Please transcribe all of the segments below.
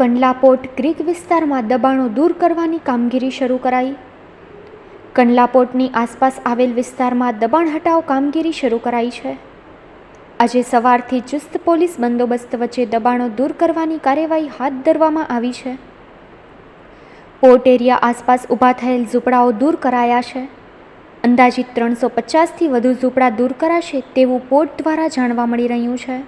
કંડલાપોર્ટ creek વિસ્તારમાં દબાણો દૂર કરવાની કામગીરી શરૂ કરાઈ. કંડલાપોર્ટની આસપાસ આવેલ વિસ્તારમાં દબાણ હટાવ કામગીરી શરૂ કરાઈ છે. આજે સવારથી ચુસ્ત પોલીસ બંદોબસ્ત વચ્ચે દબાણો દૂર કરવાની કાર્યવાહી હાથ ધરવામાં આવી છે. પોર્ટ એરિયા આસપાસ ઊભા થયેલ ઝૂંપડાઓ દૂર કરાયા છે. અંદાજિત ત્રણસો પચાસથી વધુ ઝૂંપડા દૂર કરાશે તેવું પોર્ટ દ્વારા જાણવા મળી રહ્યું છે.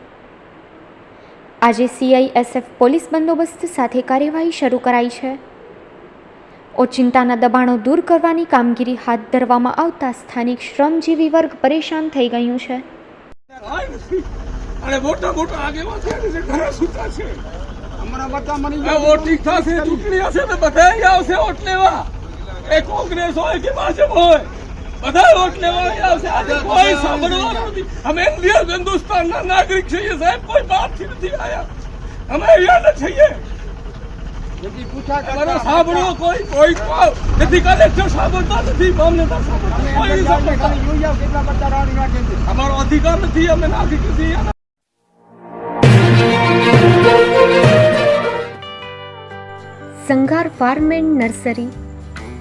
આજે સીઆઈએસએફ પોલીસ બંદોબસ્ત સાથે કાર્યવાહી શરૂ કરાઈ છે. ઓચિંતાના દબાણો દૂર કરવાની કામગીરી હાથ ધરવામાં આવતા સ્થાનિક શ્રમજીવી વર્ગ પરેશાન થઈ ગયું છે. અને મોટા મોટા આગેવાન છે ઘરે સૂતા છે. અમારા બધા મરી આ વોટિંગ થશે ચૂંટણી હશે તો બધા આવશે વોટ લેવા. એ કોંગ્રેસ હોય કે ભાજપ હોય? બધા વોટ લેવા આવશે. આજે કોઈ સાંભળવાનું નથી. અમે ઇન્ડિયન હિન્દુસ્તાનના નાગરિક છીએ સાહેબ. કોઈ બહારથી નથી આવ્યા અમે અહીંયા જ છીએ. અમારો સાંભળો કોઈ કોઈ નથી કલેક્ટર સાંભળતા નથી. મામલતદાર સાંભળતા અધિકાર નથી. અમે નાગરિક નથી Sanghar farm and nursery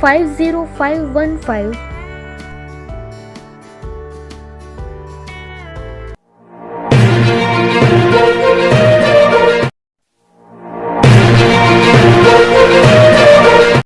50515